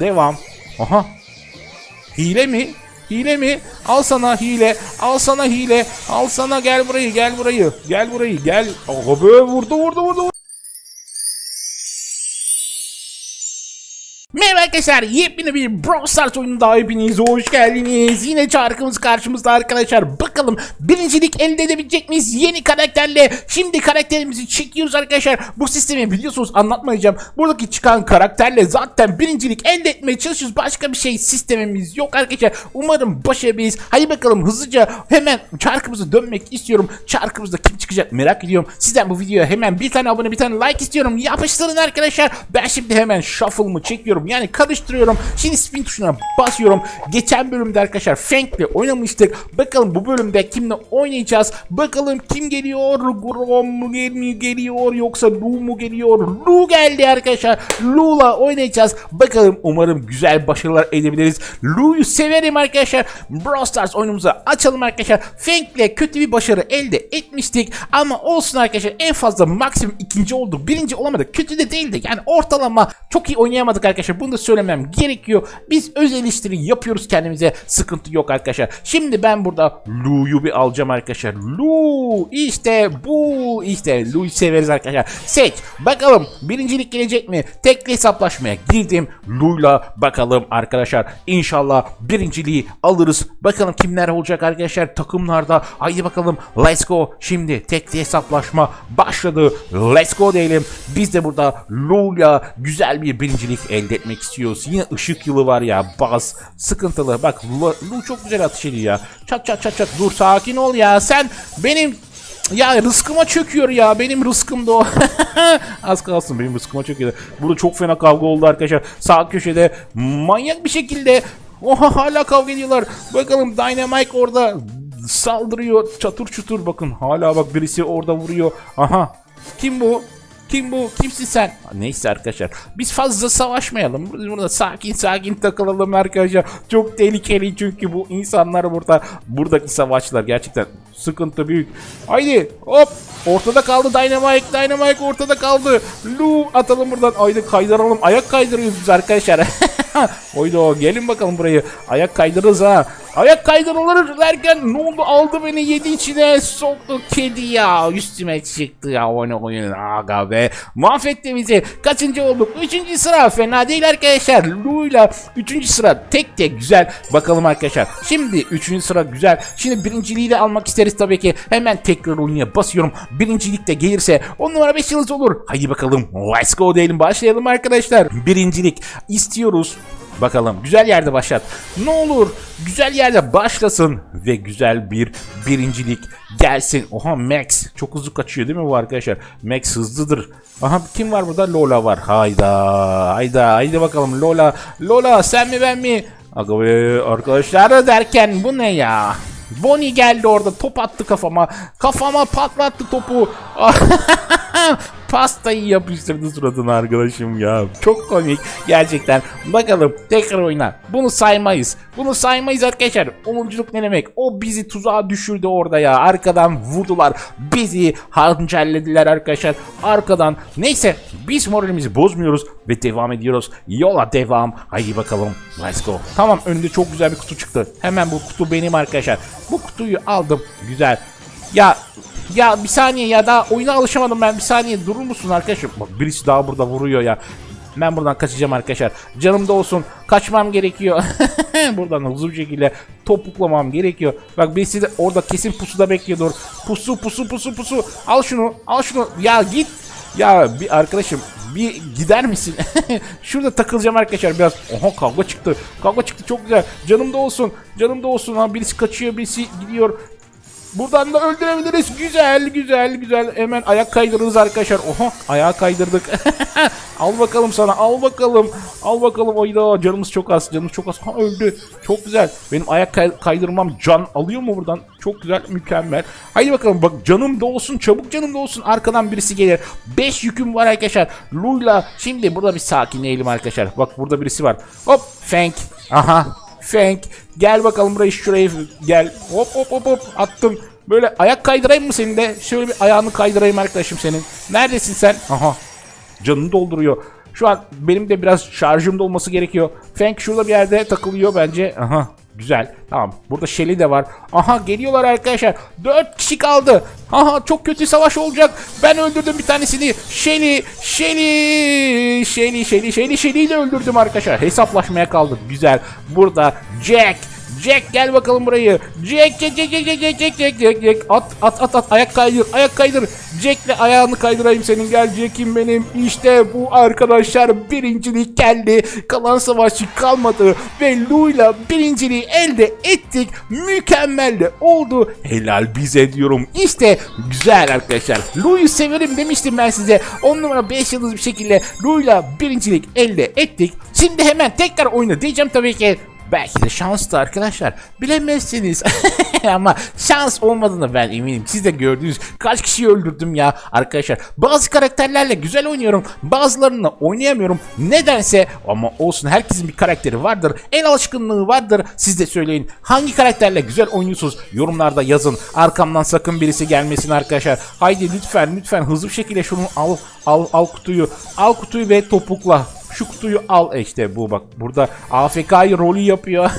Devam. Aha. Hile mi? Hile mi? Al sana hile. Al sana hile. Al sana gel burayı gel burayı. Gel burayı gel. Aga be vurdu vurdu vurdu. Arkadaşlar yepyeni bir Brawl Stars oyununda hepiniz hoş geldiniz. Yine çarkımız karşımızda arkadaşlar. Bakalım birincilik elde edebilecek miyiz yeni karakterle? Şimdi karakterimizi çekiyoruz arkadaşlar. Bu sistemi biliyorsunuz anlatmayacağım. Buradaki çıkan karakterle zaten birincilik elde etmeye çalışıyoruz. Başka bir şey sistemimiz yok arkadaşlar. Umarım başarabiliriz. Hadi bakalım hızlıca hemen çarkımızı dönmek istiyorum. Çarkımızda kim çıkacak merak ediyorum. Sizden bu videoya hemen bir tane abone bir tane like istiyorum. Yapıştırın arkadaşlar. Ben şimdi hemen shuffle'ımı çekiyorum. Yani karıştırıyorum. Şimdi spin tuşuna basıyorum. Geçen bölümde arkadaşlar Fank'le oynamıştık. Bakalım bu bölümde kimle oynayacağız? Bakalım kim geliyor? Grom mu gel- geliyor yoksa Lu mu geliyor? Lu geldi arkadaşlar. Lu'la oynayacağız. Bakalım umarım güzel başarılar edebiliriz. Lu'yu severim arkadaşlar. Brawl Stars oyunumuza açalım arkadaşlar. Fank'le kötü bir başarı elde etmiştik. Ama olsun arkadaşlar en fazla maksimum ikinci olduk. Birinci olamadık. Kötü de değildi. Yani ortalama çok iyi oynayamadık arkadaşlar. Bunu da söylemem gerekiyor. Biz öz eleştiri yapıyoruz kendimize. Sıkıntı yok arkadaşlar. Şimdi ben burada Lu'yu bir alacağım arkadaşlar. Lu işte bu işte Lu'yu severiz arkadaşlar. Seç bakalım birincilik gelecek mi? Tekli hesaplaşmaya girdim. Lu'yla bakalım arkadaşlar. İnşallah birinciliği alırız. Bakalım kimler olacak arkadaşlar takımlarda. Haydi bakalım let's go. Şimdi tekli hesaplaşma başladı. Let's go diyelim. Biz de burada Lu'yla güzel bir birincilik elde etmek istiyoruz. Yine ışık yılı var ya baz sıkıntılı. Bak Lu, Lu çok güzel atış ediyor ya. Çat çat çat çat dur sakin ol ya. Sen benim ya rızkıma çöküyor ya. Benim rızkım da o. Az kalsın benim rızkıma çöküyor. Burada çok fena kavga oldu arkadaşlar. Sağ köşede manyak bir şekilde Oha hala kavga ediyorlar. Bakalım Dynamite orada saldırıyor. Çatır çutur bakın. Hala bak birisi orada vuruyor. Aha. Kim bu? Kim bu? Kimsin sen? Neyse arkadaşlar. Biz fazla savaşmayalım. Burada sakin sakin takılalım arkadaşlar. Çok tehlikeli çünkü bu insanlar burada. Buradaki savaşçılar gerçekten sıkıntı büyük. Haydi hop. Ortada kaldı Dynamite. Dynamite ortada kaldı. Lu atalım buradan. Haydi kaydıralım. Ayak kaydırıyoruz biz arkadaşlar. Oydo gelin bakalım burayı. Ayak kaydırırız ha. Ayak kaydırılır derken ne oldu? Aldı beni yedi içine soktu kedi ya. Üstüme çıktı ya oyunu oyun aga be. Mahvetti bizi. Kaçıncı olduk? Üçüncü sıra. Fena değil arkadaşlar. Lu'yla üçüncü sıra. Tek tek güzel. Bakalım arkadaşlar. Şimdi üçüncü sıra güzel. Şimdi birinciliği de almak isteriz tabii ki. Hemen tekrar oyuna basıyorum. Birincilik de gelirse on numara 5 yıldız olur. Haydi bakalım. Let's go diyelim. Başlayalım arkadaşlar. Birincilik istiyoruz Bakalım güzel yerde başlat. Ne olur güzel yerde başlasın ve güzel bir birincilik gelsin. Oha Max çok hızlı kaçıyor değil mi bu arkadaşlar? Max hızlıdır. Aha kim var burada? Lola var. Hayda. Hayda. Haydi bakalım Lola. Lola sen mi ben mi? Aga arkadaşlar derken bu ne ya? Bonnie geldi orada top attı kafama. Kafama patlattı topu. Pastayı yapıştırdı suratına arkadaşım ya. Çok komik gerçekten. Bakalım tekrar oyna. Bunu saymayız. Bunu saymayız arkadaşlar. Onunculuk ne demek? O bizi tuzağa düşürdü orada ya. Arkadan vurdular. Bizi hançerlediler arkadaşlar. Arkadan. Neyse biz moralimizi bozmuyoruz ve devam ediyoruz. Yola devam. Haydi bakalım. Let's go. Tamam önünde çok güzel bir kutu çıktı. Hemen bu kutu benim arkadaşlar. Bu kutuyu aldım. Güzel. Ya ya bir saniye ya daha oyuna alışamadım ben bir saniye durur musun arkadaşım? Bak birisi daha burada vuruyor ya. Ben buradan kaçacağım arkadaşlar. Canım da olsun. Kaçmam gerekiyor. buradan hızlı bir şekilde topuklamam gerekiyor. Bak birisi de orada kesin pusuda bekliyordur. Pusu pusu pusu pusu. Al şunu al şunu. Ya git. Ya bir arkadaşım bir gider misin? Şurada takılacağım arkadaşlar biraz. Oha kavga çıktı. Kavga çıktı çok güzel. Canım da olsun. Canım da olsun. Ha birisi kaçıyor birisi gidiyor. Buradan da öldürebiliriz. Güzel güzel güzel. Hemen ayak kaydırırız arkadaşlar. Oha ayağa kaydırdık. al bakalım sana al bakalım. Al bakalım oyda canımız çok az canımız çok az. Ha öldü. Çok güzel. Benim ayak kay- kaydırmam can alıyor mu buradan? Çok güzel mükemmel. Haydi bakalım bak canım da olsun çabuk canım da olsun. Arkadan birisi gelir. 5 yüküm var arkadaşlar. Luyla şimdi burada bir sakinleyelim arkadaşlar. Bak burada birisi var. Hop Fank. Aha Fank gel bakalım buraya şuraya gel. Hop hop hop hop attım. Böyle ayak kaydırayım mı senin de? Şöyle bir ayağını kaydırayım arkadaşım senin. Neredesin sen? Aha. Canını dolduruyor. Şu an benim de biraz şarjımda olması gerekiyor. Feng şurada bir yerde takılıyor bence. Aha güzel. Tamam. Burada Shelly de var. Aha geliyorlar arkadaşlar. 4 kişi kaldı. Aha çok kötü savaş olacak. Ben öldürdüm bir tanesini. Shelly, Shelly, Shelly, Shelly, Shelly, Shelly'yi de öldürdüm arkadaşlar. Hesaplaşmaya kaldık. Güzel. Burada Jack, Jack gel bakalım burayı. Jack Jack Jack Jack Jack Jack Jack Jack Jack at at at at ayak kaydır ayak kaydır. Jack'le ayağını kaydırayım senin gel Jack'im benim. İşte bu arkadaşlar birincilik geldi. Kalan savaşçı kalmadı ve Lou'yla birinciliği elde ettik. Mükemmel de oldu. Helal bize diyorum. İşte güzel arkadaşlar. Lou'yu severim demiştim ben size. 10 numara 5 yıldız bir şekilde Lou'yla birincilik elde ettik. Şimdi hemen tekrar oyna diyeceğim tabii ki. Belki de şanslı arkadaşlar. Bilemezsiniz. Ama şans olmadığını ben eminim. Siz de gördünüz. Kaç kişiyi öldürdüm ya arkadaşlar. Bazı karakterlerle güzel oynuyorum. Bazılarını oynayamıyorum. Nedense ama olsun herkesin bir karakteri vardır. El alışkınlığı vardır. Siz de söyleyin. Hangi karakterle güzel oynuyorsunuz? Yorumlarda yazın. Arkamdan sakın birisi gelmesin arkadaşlar. Haydi lütfen lütfen hızlı bir şekilde şunu al al al kutuyu. Al kutuyu ve topukla. Şu al E işte bu bak burada AFK'yı rolü yapıyor.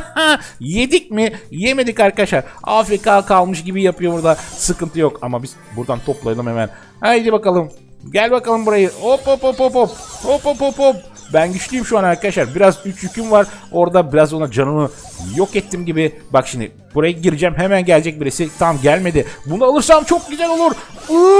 Yedik mi? Yemedik arkadaşlar. AFK kalmış gibi yapıyor burada. Sıkıntı yok ama biz buradan toplayalım hemen. Haydi bakalım. Gel bakalım burayı. Hop hop hop hop hop. Hop hop hop hop. Ben güçlüyüm şu an arkadaşlar. Biraz 3 yüküm var. Orada biraz ona canını yok ettim gibi. Bak şimdi buraya gireceğim. Hemen gelecek birisi. Tam gelmedi. Bunu alırsam çok güzel olur.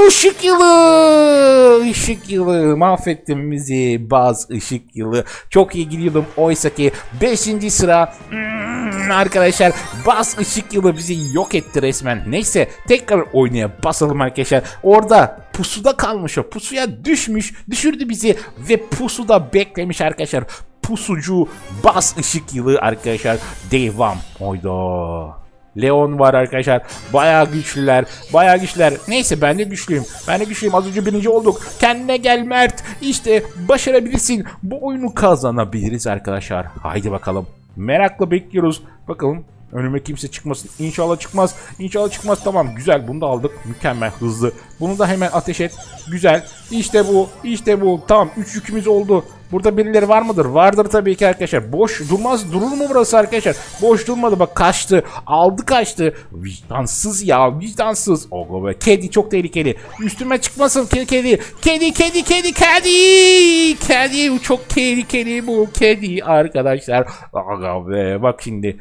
Işık yılı. Işık yılı. Mahvettin bizi. Baz ışık yılı. Çok iyi gidiyordum. Oysa ki 5. sıra. Hmm, arkadaşlar baz ışık yılı bizi yok etti resmen. Neyse tekrar oynaya basalım arkadaşlar. Orada pusuda kalmış o. Pusuya düşmüş. Düşürdü bizi ve pusuda beklemiş arkadaşlar. Pusucu bas ışık yılı arkadaşlar. Devam. Oyda. Leon var arkadaşlar. Bayağı güçlüler. Bayağı güçlüler. Neyse ben de güçlüyüm. Ben de güçlüyüm. Az önce birinci olduk. Kendine gel Mert. İşte başarabilirsin. Bu oyunu kazanabiliriz arkadaşlar. Haydi bakalım. Merakla bekliyoruz. Bakalım Önüme kimse çıkmasın. İnşallah çıkmaz. İnşallah çıkmaz. Tamam güzel bunu da aldık. Mükemmel hızlı. Bunu da hemen ateş et. Güzel. İşte bu. İşte bu. Tamam 3 yükümüz oldu. Burada birileri var mıdır? Vardır tabii ki arkadaşlar. Boş durmaz. Durur mu burası arkadaşlar? Boş durmadı. Bak kaçtı. Aldı kaçtı. Vicdansız ya. Vicdansız. Ogo be. Kedi çok tehlikeli. Üstüme çıkmasın kedi kedi. Kedi kedi kedi kedi. Kedi çok tehlikeli bu kedi arkadaşlar. Aga be. Bak şimdi.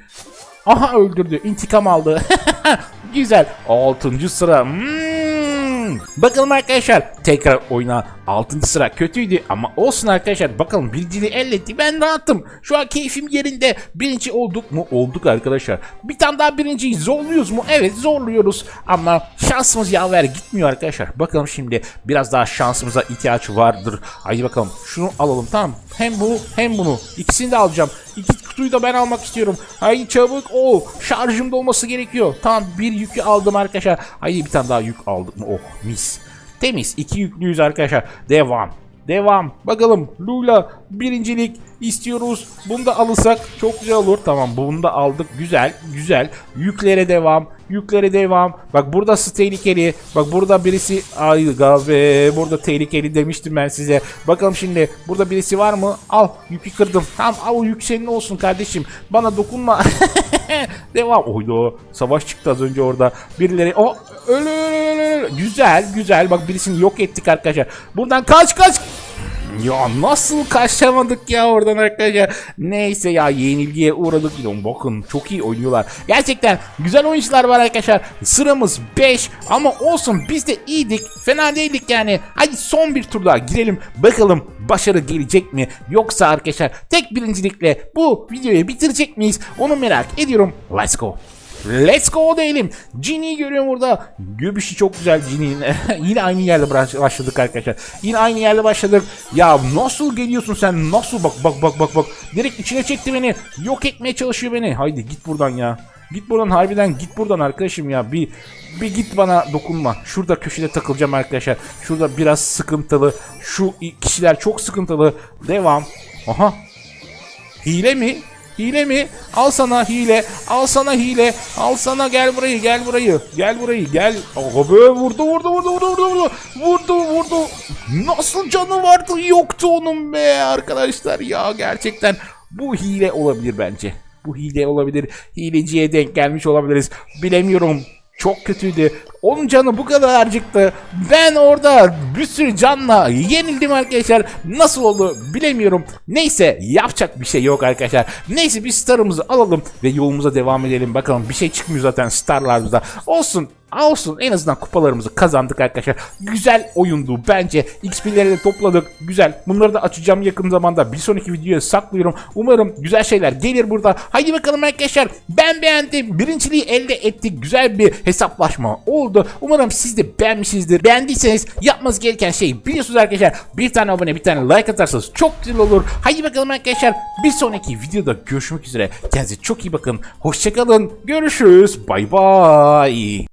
Aha öldürdü. İntikam aldı. Güzel. 6. sıra. Hmm. Bakalım arkadaşlar. Tekrar oyuna 6. sıra kötüydü ama olsun arkadaşlar. Bakalım birinciliği elde etti. Ben rahatım. Şu an keyfim yerinde. Birinci olduk mu? Olduk arkadaşlar. Bir tane daha birinciyi zorluyoruz mu? Evet zorluyoruz. Ama şansımız yaver gitmiyor arkadaşlar. Bakalım şimdi biraz daha şansımıza ihtiyaç vardır. Haydi bakalım. Şunu alalım tamam. Hem bu hem bunu. İkisini de alacağım. İki kutuyu da ben almak istiyorum. Haydi çabuk ol. Şarjımda olması gerekiyor. Tamam bir yükü aldım arkadaşlar. Haydi bir tane daha yük aldık mı? Oh mis. Temiz. iki yüklüyüz arkadaşlar. Devam. Devam. Bakalım Lula birincilik istiyoruz. Bunu da alırsak çok güzel olur. Tamam bunu da aldık. Güzel. Güzel. Yüklere devam. Yüklere devam. Bak burası tehlikeli. Bak burada birisi ay be burada tehlikeli demiştim ben size. Bakalım şimdi burada birisi var mı? Al yükü kırdım. Tamam al yük senin olsun kardeşim. Bana dokunma. devam. Oydu. Savaş çıktı az önce orada. Birileri o öyle öyle. Güzel güzel. Bak birisini yok ettik arkadaşlar. Buradan kaç kaç. Ya nasıl kaçamadık ya oradan arkadaşlar. Neyse ya yenilgiye uğradık. Ya bakın çok iyi oynuyorlar. Gerçekten güzel oyuncular var arkadaşlar. Sıramız 5 ama olsun biz de iyiydik. Fena değildik yani. Hadi son bir tur daha girelim. Bakalım başarı gelecek mi? Yoksa arkadaşlar tek birincilikle bu videoyu bitirecek miyiz? Onu merak ediyorum. Let's go. Let's go diyelim. Ginny'yi görüyorum burada. Göbüşü çok güzel Ginny'nin. Yine aynı yerde baş- başladık arkadaşlar. Yine aynı yerde başladık. Ya nasıl geliyorsun sen? Nasıl bak bak bak bak bak. Direkt içine çekti beni. Yok etmeye çalışıyor beni. Haydi git buradan ya. Git buradan harbiden git buradan arkadaşım ya. Bir bir git bana dokunma. Şurada köşede takılacağım arkadaşlar. Şurada biraz sıkıntılı. Şu kişiler çok sıkıntılı. Devam. Aha. Hile mi? Hile mi? Al sana hile. Al sana hile. Al sana gel burayı gel burayı. Gel burayı gel. Aga be vurdu vurdu vurdu vurdu vurdu. Vurdu vurdu. Nasıl canı vardı yoktu onun be arkadaşlar ya gerçekten. Bu hile olabilir bence. Bu hile olabilir. Hileciye denk gelmiş olabiliriz. Bilemiyorum. Çok kötüydü. Onun canı bu kadarcıktı. Ben orada bir sürü canla yenildim arkadaşlar. Nasıl oldu bilemiyorum. Neyse yapacak bir şey yok arkadaşlar. Neyse biz starımızı alalım ve yolumuza devam edelim. Bakalım bir şey çıkmıyor zaten starlarımızda. Olsun Olsun en azından kupalarımızı kazandık arkadaşlar. Güzel oyundu bence. XP'leri de topladık. Güzel. Bunları da açacağım yakın zamanda. Bir sonraki videoya saklıyorum. Umarım güzel şeyler gelir burada. Haydi bakalım arkadaşlar. Ben beğendim. Birinciliği elde ettik. Güzel bir hesaplaşma oldu. Umarım siz de beğenmişsinizdir. Beğendiyseniz yapmanız gereken şey biliyorsunuz arkadaşlar. Bir tane abone bir tane like atarsanız çok güzel olur. Haydi bakalım arkadaşlar. Bir sonraki videoda görüşmek üzere. Kendinize çok iyi bakın. Hoşçakalın. Görüşürüz. Bay bay.